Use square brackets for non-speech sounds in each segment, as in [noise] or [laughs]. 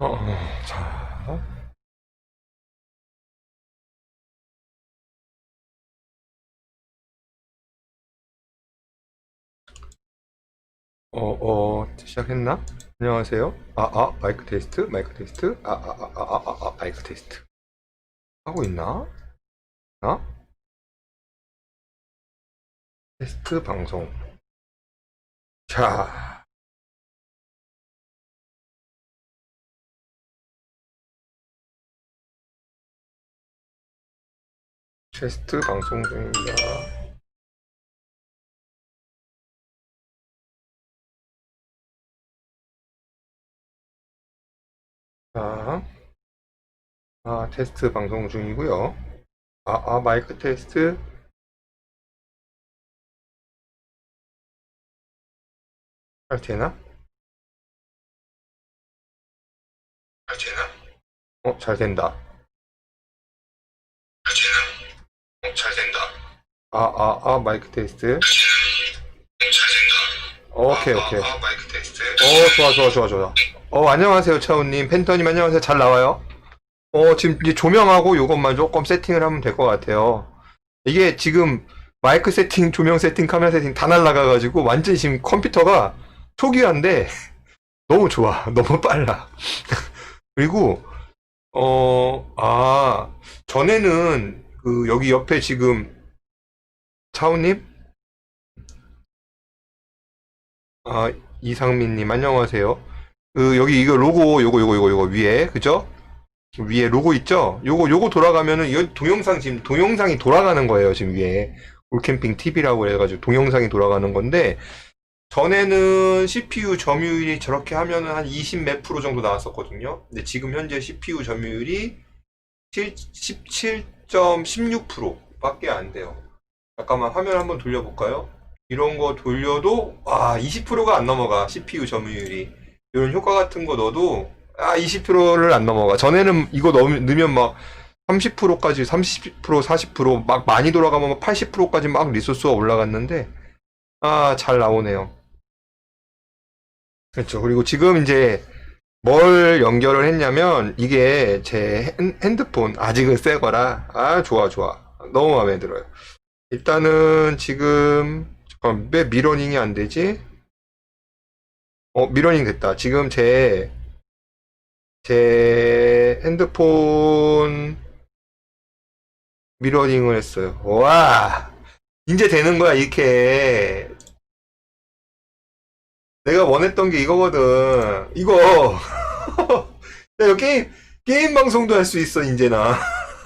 어, 어, 자. 어, 어, 시작했나? 안녕하세요. 아, 아, 마이크 테스트, 마이크 테스트, 아, 아, 아, 아, 아, 아, 아, 마이크 테스트. 하고 있나? 나? 테스트 방송. 자, 테스트 방송 중입니다. 자, 아, 테스트 방송 중이고요. 아, 아, 마이크 테스트. 잘 되나? 잘 되나? 어, 잘 된다. 잘 되나? 어, 잘 된다. 아, 아, 아, 마이크 테스트. 오케이, 오케이. 어, 좋아, 좋아, 좋아, 좋아. 어, 안녕하세요, 차우님. 펜터님, 안녕하세요. 잘 나와요? 어, 지금 이제 조명하고 요것만 조금 세팅을 하면 될 것 같아요. 이게 지금 마이크 세팅, 조명 세팅, 카메라 세팅 다 날라가 가지고 완전 지금 컴퓨터가 초기화인데 [laughs] 너무 좋아. [laughs] 너무 빨라. [laughs] 그리고, 어, 아, 전에는 그 여기 옆에 지금 차우님? 아, 이상민님, 안녕하세요. 그, 여기 이거 로고, 요거, 요거, 요거, 요거 위에, 그죠? 위에 로고 있죠? 요거, 요거 돌아가면은, 이건 동영상, 지금 동영상이 돌아가는 거예요, 지금 위에. 올캠핑 TV라고 해가지고 동영상이 돌아가는 건데, 전에는 CPU 점유율이 저렇게 하면은 한 20 몇 프로 정도 나왔었거든요. 근데 지금 현재 CPU 점유율이 17.16% 밖에 안 돼요. 잠깐만 화면 한번 돌려볼까요? 이런 거 돌려도, 와, 20%가 안 넘어가, CPU 점유율이. 이런 효과 같은 거 넣어도, 아, 20%를 안 넘어가. 전에는 이거 넣, 넣으면 막 30%까지, 30%, 40%막 많이 돌아가면 막 80%까지 막 리소스가 올라갔는데, 아, 잘 나오네요. 그렇죠. 그리고 지금 이제 뭘 연결을 했냐면, 이게 제 핸- 핸드폰, 아직은 새 거라, 아, 좋아, 좋아. 너무 마음에 들어요. 일단은 지금, 잠깐, 왜 미러닝이 안 되지? 어, 미러닝 됐다. 지금 제, 제 핸드폰 미러닝을 했어요. 와! 이제 되는 거야, 이렇게. 내가 원했던 게 이거거든. 이거. [laughs] 야, 이거 게임, 게임 방송도 할 수 있어, 이제 나.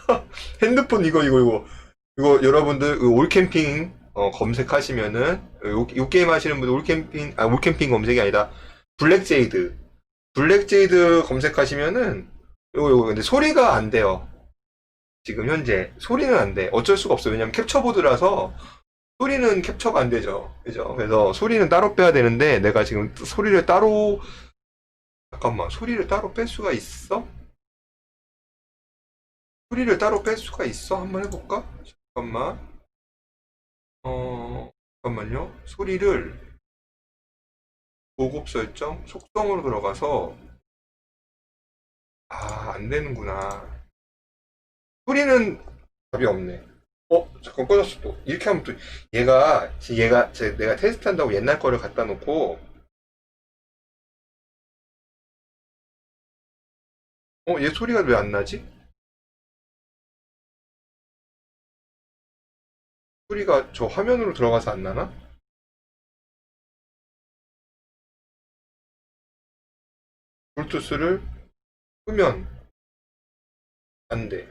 [laughs] 핸드폰 이거, 이거, 이거. 이거 여러분들, 그 올캠핑, 어, 검색하시면은, 요, 요 게임 하시는 분들 올캠핑, 아, 올캠핑 검색이 아니라, 블랙제이드. 블랙제이드 검색하시면은, 요거, 요거, 근데 소리가 안 돼요. 지금 현재. 소리는 안 돼. 어쩔 수가 없어요. 왜냐면 캡처보드라서, 소리는 캡처가 안 되죠. 그죠? 그래서 소리는 따로 빼야 되는데, 내가 지금 소리를 따로, 잠깐만, 소리를 따로 뺄 수가 있어? 소리를 따로 뺄 수가 있어? 한번 해볼까? 잠깐만. 어, 잠깐만요. 소리를, 보급 설정, 속성으로 들어가서, 아, 안 되는구나. 소리는 답이 없네. 어, 잠깐 꺼졌어 또. 이렇게 하면 또, 얘가, 지- 얘가, 제, 내가 테스트 한다고 옛날 거를 갖다 놓고, 어, 얘 소리가 왜 안 나지? 소리가 저 화면으로 들어가서 안 나나? 블루투스를 끄면 안 돼.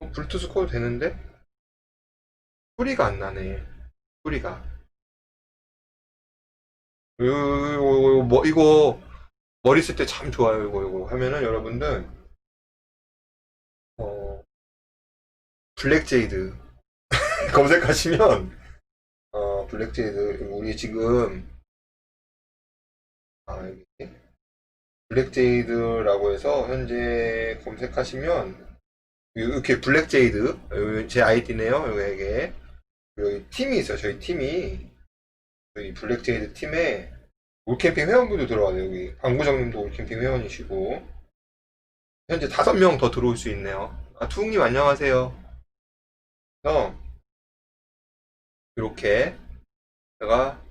어, 블루투스 꺼도 되는데? 소리가 안 나네. 소리가. 이거, 이거, 이거 머리 쓸 때 참 좋아요. 이거, 이거 하면은 여러분들, 블랙제이드 [laughs] 검색하시면, 어, 블랙제이드, 우리 지금, 아, 블랙제이드라고 해서 현재 검색하시면, 이렇게 블랙제이드, 제 아이디네요. 여기, 여기 팀이 있어요. 저희 팀이. 저희 블랙제이드 팀에 올캠핑 회원분도 들어와요. 여기 방구장님도 올캠핑 회원이시고 현재 다섯 명 더 들어올 수 있네요. 아 투웅님 안녕하세요. 그래서 이렇게 제가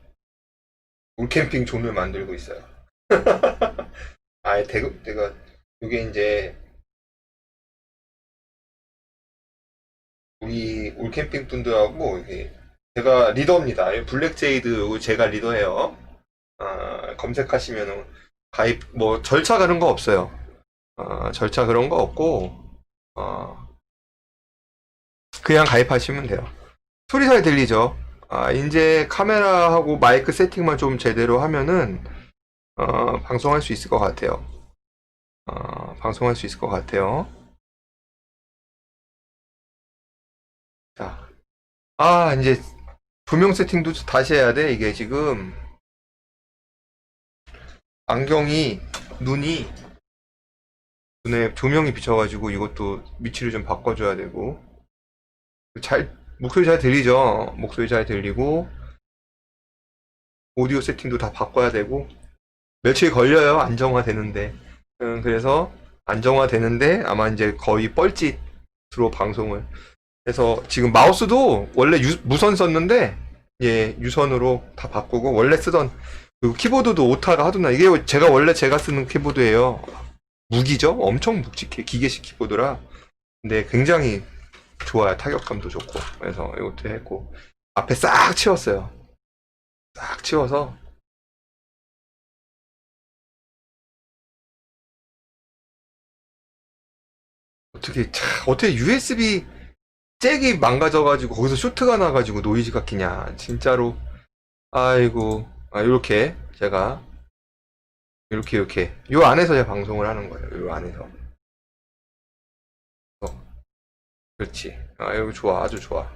올캠핑 존을 만들고 있어요. [laughs] 아예 대급 내가 이게 이제 우리 올캠핑 분들하고 이게 제가 리더입니다. 블랙제이드 제가 리더예요. 아, 검색하시면은 가입 뭐 절차 그런 거 없어요. 아, 절차 그런 거 없고 어, 그냥 가입하시면 돼요. 소리 잘 들리죠? 아, 이제 카메라하고 마이크 세팅만 좀 제대로 하면은 어, 방송할 수 있을 것 같아요. 어, 방송할 수 있을 것 같아요. 자, 아, 이제 조명 세팅도 다시 해야 돼. 이게 지금 안경이 눈이 눈에 조명이 비쳐가지고 이것도 위치를 좀 바꿔줘야 되고 잘 목소리 잘 들리죠? 목소리 잘 들리고 오디오 세팅도 다 바꿔야 되고 며칠 걸려요 안정화 되는데. 음, 그래서 안정화 되는데 아마 이제 거의 뻘짓으로 방송을. 해서 지금 마우스도 원래 유- 무선 썼는데 예 유선으로 다 바꾸고 원래 쓰던 그 키보드도 오타가 하도 나. 이게 제가 원래 제가 쓰는 키보드예요. 무기죠? 엄청 묵직해. 기계식 키보드라. 근데 굉장히 좋아요 타격감도 좋고 그래서 이것도 했고 앞에 싹 치웠어요. 싹 치워서. 어떻게 차, 어떻게 USB 잭이 망가져가지고 거기서 쇼트가 나가지고 노이즈가 끼냐. 진짜로. 아이고. 아 이렇게 제가 이렇게 이렇게. 요 안에서 제가 방송을 하는 거예요. 요 안에서 그렇지. 아 여기 좋아. 아주 좋아.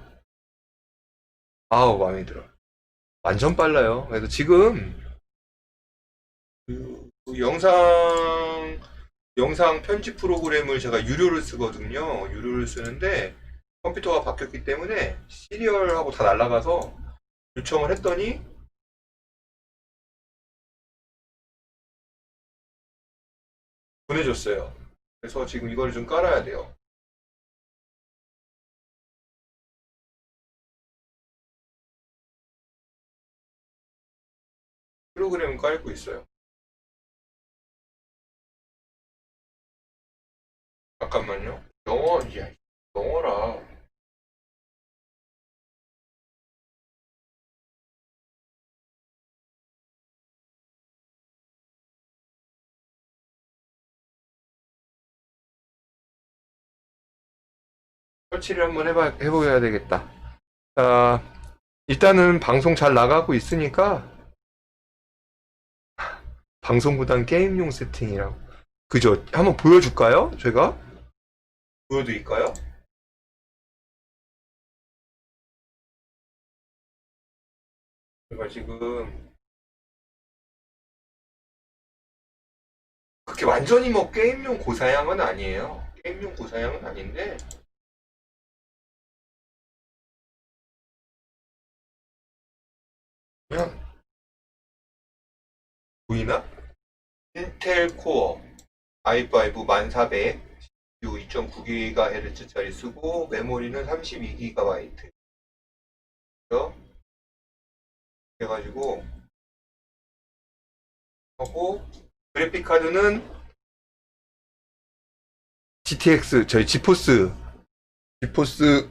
아우 마음에 들어. 완전 빨라요. 그래서 지금 그, 그 영상 영상 편집 프로그램을 제가 유료를 쓰거든요. 유료를 쓰는데 컴퓨터가 바뀌었기 때문에 시리얼하고 다 날라가서 요청을 했더니 보내줬어요. 그래서 지금 이걸 좀 깔아야 돼요. 프로그램은 깔고 있어요. 잠깐만요. 영어, 야, 영어라. 설치를 한번 해봐, 해보야 되겠다. 자, 일단은 방송 잘 나가고 있으니까, 방송보단 게임용 세팅이라고. 그죠? 한번 보여줄까요? 제가? 보여드릴까요? 제가 지금, 그렇게 완전히 뭐 게임용 고사양은 아니에요. 게임용 고사양은 아닌데, 그냥 보이나? 인텔 코어 i5 1400 CPU 2.9GHz짜리 쓰고 메모리는 32GB 그래가지고 하고 그래픽 카드는 GTX 저희 지포스 지포스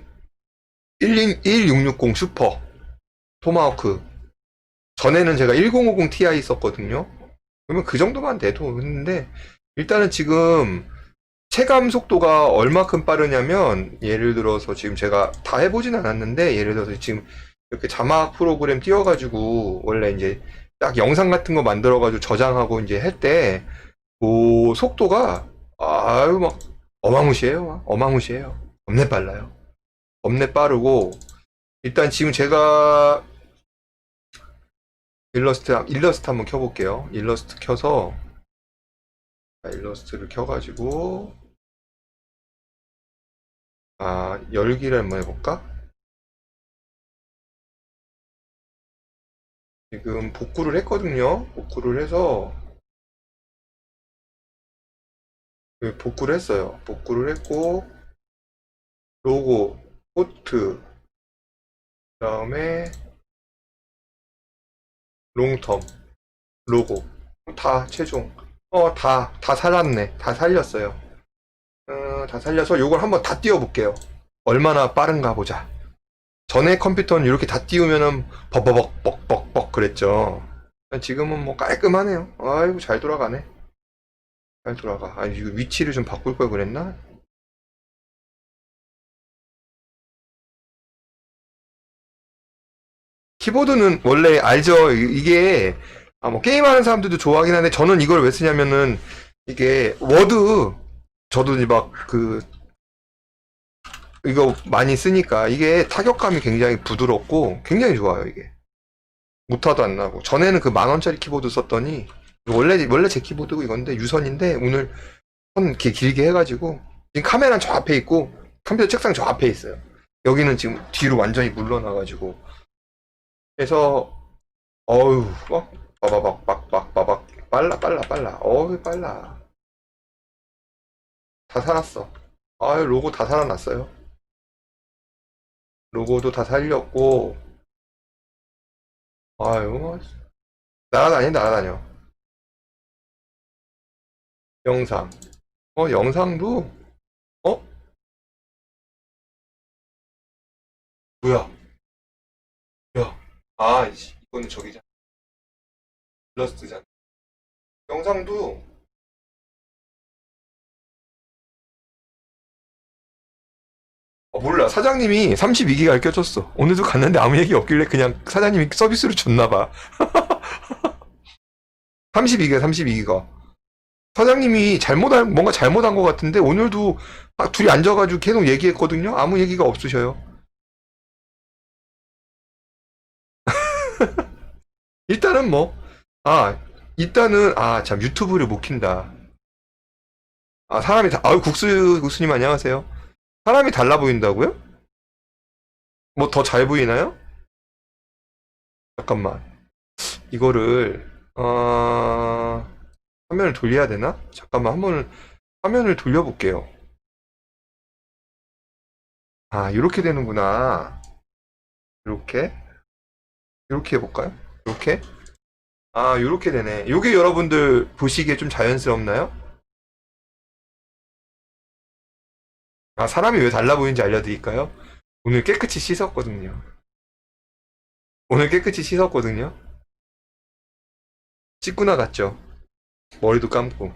1660 슈퍼 토마호크 전에는 제가 1050 Ti 썼거든요. 그러면 그 정도만 돼도 했는데 일단은 지금 체감 속도가 얼마큼 빠르냐면 예를 들어서 지금 제가 다 해보진 않았는데 예를 들어서 지금 이렇게 자막 프로그램 띄워가지고 원래 이제 딱 영상 같은 거 만들어가지고 저장하고 이제 할 때 그 속도가 아유 막 어마무시해요. 막. 어마무시해요. 겁내 빨라요. 겁내 빠르고 일단 지금 제가 일러스트, 일러스트 한번 켜볼게요. 일러스트 켜서, 자, 일러스트를 켜가지고, 아, 열기를 한번 해볼까? 지금 복구를 했거든요. 복구를 해서 네, 복구를 했어요. 복구를 했고 로고, 포트, 그 다음에 롱텀, 로고 다 최종 어 다 다 살았네. 다 살렸어요. 어, 다 살려서 요걸 한번 다 띄워볼게요. 얼마나 빠른가 보자. 전에 컴퓨터는 이렇게 다 띄우면은 버버벅 뻑뻑뻑 그랬죠. 지금은 뭐 깔끔하네요. 아이고 잘 돌아가네. 잘 돌아가. 아 이거 위치를 좀 바꿀 걸 그랬나? 키보드는 원래 알죠. 이- 이게 아, 뭐 게임하는 사람들도 좋아하긴 한데 저는 이걸 왜 쓰냐면은 이게 워드 저도 막 그 이거 많이 쓰니까 이게 타격감이 굉장히 부드럽고 굉장히 좋아요 이게. 무타도 안 나고. 전에는 그 만 원짜리 키보드 썼더니 원래 원래 제 키보드고 이건데 유선인데 오늘 손 이렇게 길게 해가지고 지금 카메라는 저 앞에 있고 컴퓨터 책상 저 앞에 있어요. 여기는 지금 뒤로 완전히 물러나가지고 그래서 어우 막 빠바박 빡빡 빠박. 빨라 빨라 빨라. 어우 빨라. 다 살았어. 아유 로고 다 살아났어요. 로고도 다 살렸고. 아유 날아다니 날아다녀. 영상. 어 영상도? 어? 뭐야 야 아 이거는 저기잖아 일러스트잖아 영상도 어, 몰라. 사장님이 32기가를 껴줬어. 오늘도 갔는데 아무 얘기 없길래 그냥 사장님이 서비스로 줬나봐. 32기가, 32기가. 사장님이 잘못한, 뭔가 잘못한 것 같은데 오늘도 막 둘이 앉아가지고 계속 얘기했거든요. 아무 얘기가 없으셔요. 일단은 뭐, 아, 일단은, 아, 참, 유튜브를 못 킨다. 아, 사람이 다, 아유, 국수, 국수님 안녕하세요. 사람이 달라 보인다고요? 뭐 더 잘 보이나요? 잠깐만. 이거를, 어, 화면을 돌려야 되나? 잠깐만, 한 번을, 화면을 돌려볼게요. 아, 이렇게 되는구나. 이렇게? 이렇게 해볼까요? 이렇게? 아, 이렇게 되네. 요게 여러분들 보시기에 좀 자연스럽나요? 아, 사람이 왜 달라 보이는지 알려드릴까요? 오늘 깨끗이 씻었거든요. 오늘 깨끗이 씻었거든요. 씻고 나갔죠. 머리도 감고.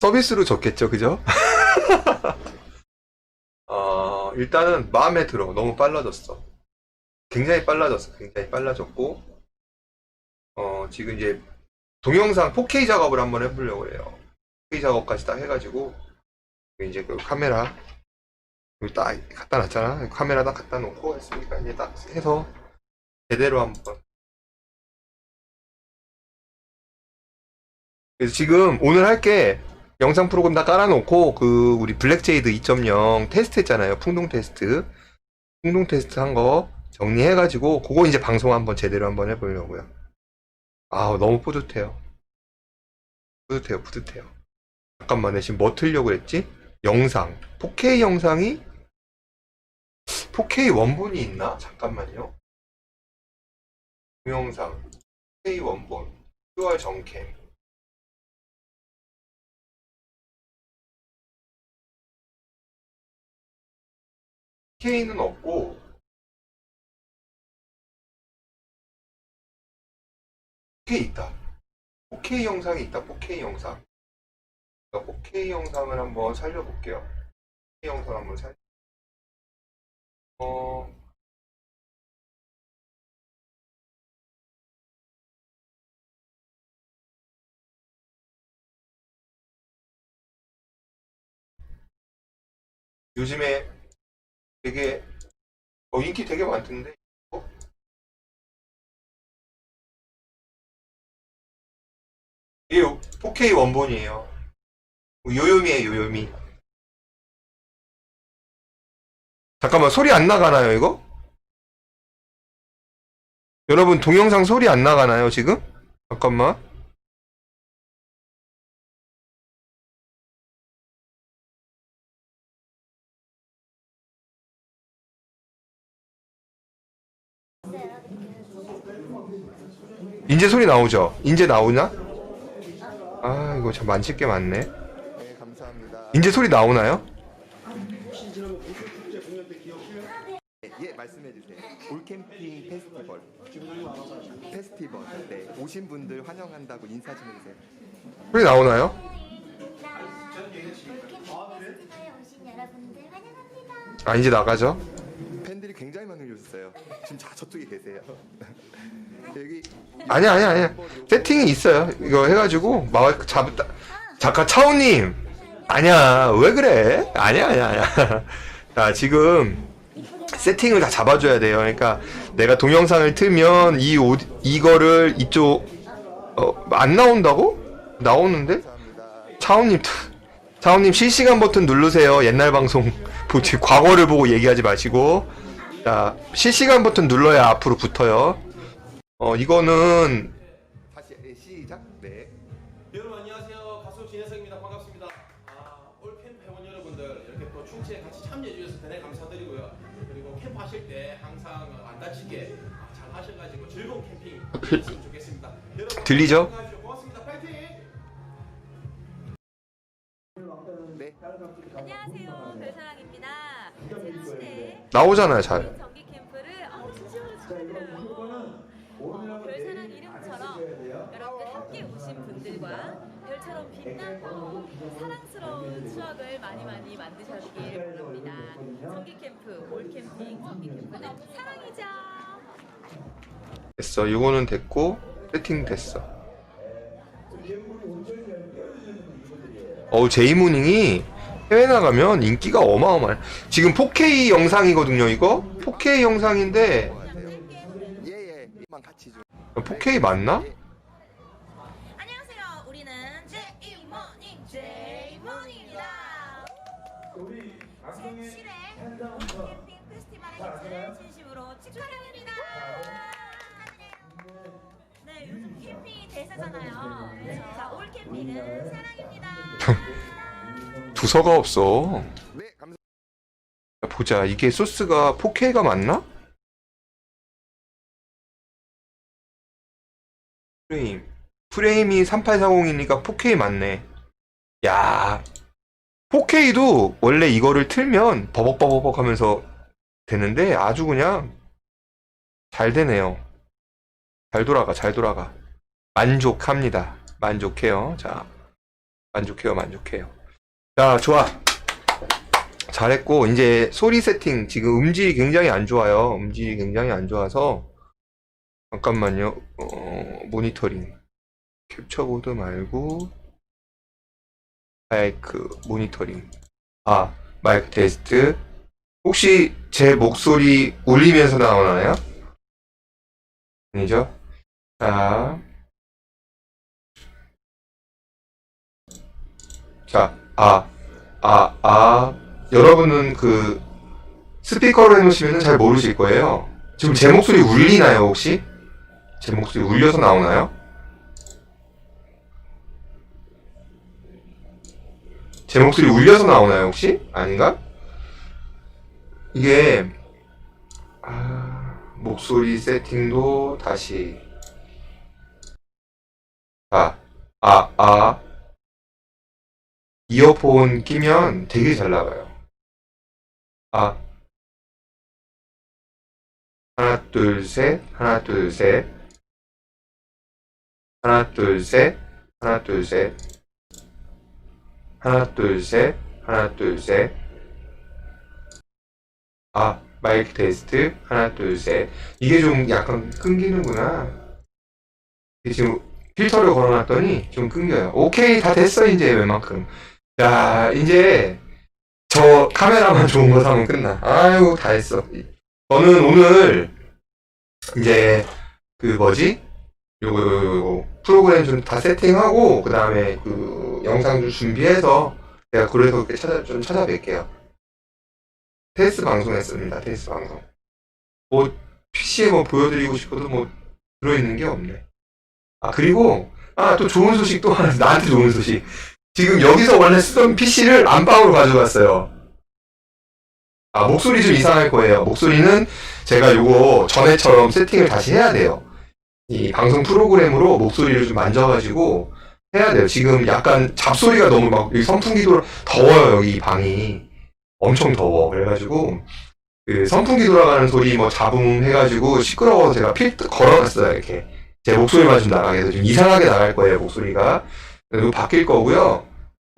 서비스로 줬겠죠, 그죠? [laughs] 어, 일단은 마음에 들어. 너무 빨라졌어. 굉장히 빨라졌어. 굉장히 빨라졌고, 어, 지금 이제 동영상 4K 작업을 한번 해보려고 해요. 4K 작업까지 딱 해가지고, 이제 그 카메라 여기 딱 갖다 놨잖아. 카메라 딱 갖다 놓고 했으니까 이제 딱 해서 제대로 한번. 그래서 지금 오늘 할 게 영상 프로그램 다 깔아놓고 그 우리 블랙제이드 2.0 테스트 했잖아요. 풍동 테스트. 풍동 테스트 한 거 정리해가지고 그거 이제 방송 한번 제대로 한번 해보려고요. 아 너무 뿌듯해요. 뿌듯해요. 뿌듯해요. 잠깐만, 내 지금 뭐 틀려고 했지? 영상. 4K 영상이 4K 원본이 있나? 잠깐만요. 동영상. 4K 원본. QR 정캠. K는 없고 4K 있다. 4K 영상이 있다. 4K 영상. 4K 영상을 한번 살려볼게요. 4K 영상 한번 살. 어. 요즘에 되게 어, 인기 되게 많던데. 이게 4K 원본이에요. 요요미에요, 요요미. 잠깐만, 소리 안 나가나요, 이거? 여러분 동영상 소리 안 나가나요 지금? 잠깐만. 이제 소리 나오죠? 이제 나오나? 아 이거 참 만칠 게 많네. 네, 감사합니다. 이제 소리 나오나요? 예, 말씀해 주세요. 올캠핑 페스티벌. 페스티벌. 네, 오신 분들 환영한다고 인사 좀 해주세요. 소리 나오나요? 아 이제 나가죠? 팬들이 굉장히 많이 오셨어요. 지금 자 저쪽에 계세요. 아니야 아니야 아니야. 세팅이 있어요. 이거 해가지고 막 잡다 잠깐 차우님. 아니야. 왜 그래? 아니야 아니야 아니야. [laughs] 자 지금 세팅을 다 잡아줘야 돼요. 그러니까 내가 동영상을 틀면 이옷 이거를 이쪽 어, 안 나온다고? 나오는데. 차우님 차우님 실시간 버튼 누르세요. 옛날 방송 [laughs] 과거를 보고 얘기하지 마시고. 자 실시간 버튼 눌러야 앞으로 붙어요 어 이거는 다시 예, 시작. 네. 여러분 안녕하세요. 가수 진혜성입니다. 반갑습니다. 아, 올 캠프 회원 여러분들 이렇게 또 충치에 같이 참여해 주셔서 대단히 감사드리고요. 그리고 캠프 하실 때 항상 안 다치게 잘 하셔가지고 즐거운 캠핑 하셨으면 좋겠습니다. 여러분 들리죠? 건강하십시오. 고맙습니다. 파이팅! 네. 안녕하세요. 별사랑입니다. 제가 시대 나오잖아요 잘 정기 캠프를 어, 진심으로 축하드려요. 어, 별사랑 이름처럼 여러분들 함께 오신 분들과 별처럼 빛나고 사랑스러운 추억을 많이 많이 만드셨길 바랍니다. 정기 캠프, 올 캠핑, 정기 캠프는 사랑이죠. 됐어. 이거는 됐고 세팅 됐어. 어우 제이무닝이 해외 나가면 인기가 어마어마해. 지금 4K 영상이거든요 이거? 4K 영상인데 예, 예. 4K 맞나? 자, 올 캠핑은 사랑입니다. [laughs] 두서가 없어. 네, 보자 이게 소스가 4K가 맞나? 프레임. 프레임이 3840이니까 4K 맞네. 야 4K도 원래 이거를 틀면 버벅버벅 하면서 되는데 아주 그냥 잘 되네요. 잘 돌아가 잘 돌아가 만족합니다 만족해요 자 만족해요 만족해요 자 좋아 잘했고 이제 소리 세팅 지금 음질이 굉장히 안 좋아요. 음질이 굉장히 안 좋아서 잠깐만요. 어, 모니터링 캡처보드 말고 마이크 모니터링 아 마이크 테스트 혹시 제 목소리 울리면서 나오나요? 아니죠? 자, 자, 아, 아, 아, 여러분은 그 스피커로 해놓으시면 잘 모르실 거예요. 지금 제 목소리 울리나요, 혹시? 제 목소리 울려서 나오나요? 제 목소리 울려서 나오나요, 혹시? 아닌가? 이게, 아, 목소리 세팅도 다시. 아, 아, 아. 이어폰 끼면 되게 잘 나가요. 아. 하나, 둘, 셋. 하나, 둘, 셋. 하나, 둘, 셋. 하나, 둘, 셋. 하나, 둘, 셋. 하나, 둘, 셋. 아, 마이크 테스트. 하나, 둘, 셋. 이게 좀 약간 끊기는구나. 지금 필터를 걸어놨더니 좀 끊겨요. 오케이, 다 됐어, 이제 웬만큼. 자, 이제 저 카메라만 좋은 거 사면 끝나. 아이고, 다 했어. 저는 오늘 이제 그 뭐지? 요거, 요거, 요거 프로그램 좀 다 세팅하고 그 다음에 그 영상 좀 준비해서 제가 그래서 이렇게 찾아 좀 찾아뵐게요. 테스트 방송 했습니다. 테스트 방송. 뭐 PC에 뭐 보여드리고 싶어도 뭐 들어있는 게 없네. 아, 그리고, 아, 또 좋은 소식 또 하나, 나한테 좋은 소식. 지금 여기서 원래 쓰던 PC를 안방으로 가져갔어요. 아, 목소리 좀 이상할 거예요. 목소리는 제가 요거 전에처럼 세팅을 다시 해야 돼요. 이 방송 프로그램으로 목소리를 좀 만져가지고 해야 돼요. 지금 약간 잡소리가 너무 막, 여기 선풍기도 더워요, 여기 이 방이. 엄청 더워. 그래가지고, 그 선풍기 돌아가는 소리 뭐 잡음 해가지고 시끄러워서 제가 필터 걸어놨어요, 이렇게. 제 목소리만 좀 나가게 해서 좀 이상하게 나갈 거예요, 목소리가. 그리고 바뀔 거고요.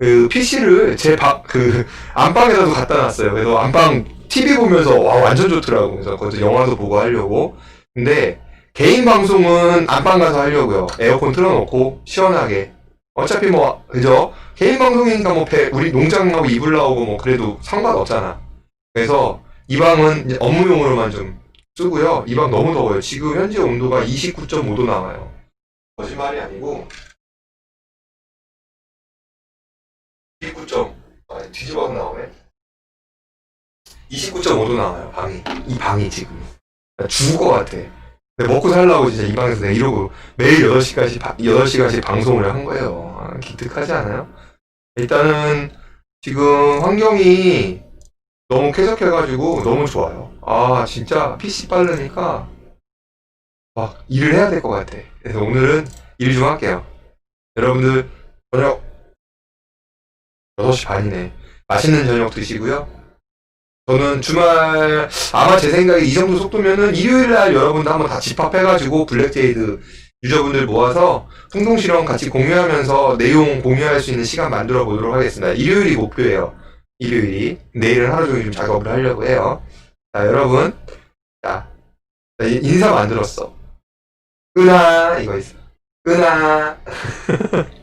그 PC를 제 방, 그 안방에다도 갖다 놨어요. 그래서 안방 TV 보면서 와, 완전 좋더라고. 그래서 거기서 영화도 보고 하려고. 근데 개인 방송은 안방 가서 하려고요. 에어컨 틀어놓고 시원하게. 어차피 뭐 그죠? 개인 방송이니까 뭐 배, 우리 농장하고 이불 나오고 뭐 그래도 상관없잖아. 그래서 이 방은 업무용으로만 좀 쓰고요. 이 방 너무 더워요. 지금 현재 온도가 29.5도 나와요. 거짓말이 아니고 아, 뒤집어서 나오네. 29.5도 나와요. 방이 이 방이 지금 나 죽을 것 같아. 근데 먹고 살라고 진짜 이 방에서 내가 이러고 매일 8시까지 8시간씩 방송을 한 거예요. 아, 기특하지 않아요? 일단은 지금 환경이 너무 쾌적해가지고 너무 좋아요. 아 진짜 PC 빠르니까 막 일을 해야 될 것 같아. 그래서 오늘은 일 좀 할게요. 여러분들 저녁 6시 반이네. 맛있는 저녁 드시고요. 저는 주말 아마 제 생각에 이 정도 속도면은 일요일 날 여러분들 한번 다 집합해가지고 블랙제이드 유저분들 모아서 풍동 실험 같이 공유하면서 내용 공유할 수 있는 시간 만들어 보도록 하겠습니다. 일요일이 목표예요. 일요일이 내일은 하루 종일 좀 작업을 하려고 해요. 자 여러분, 자 인사 만들었어. 끄나 이거 있어. 끄나. [laughs]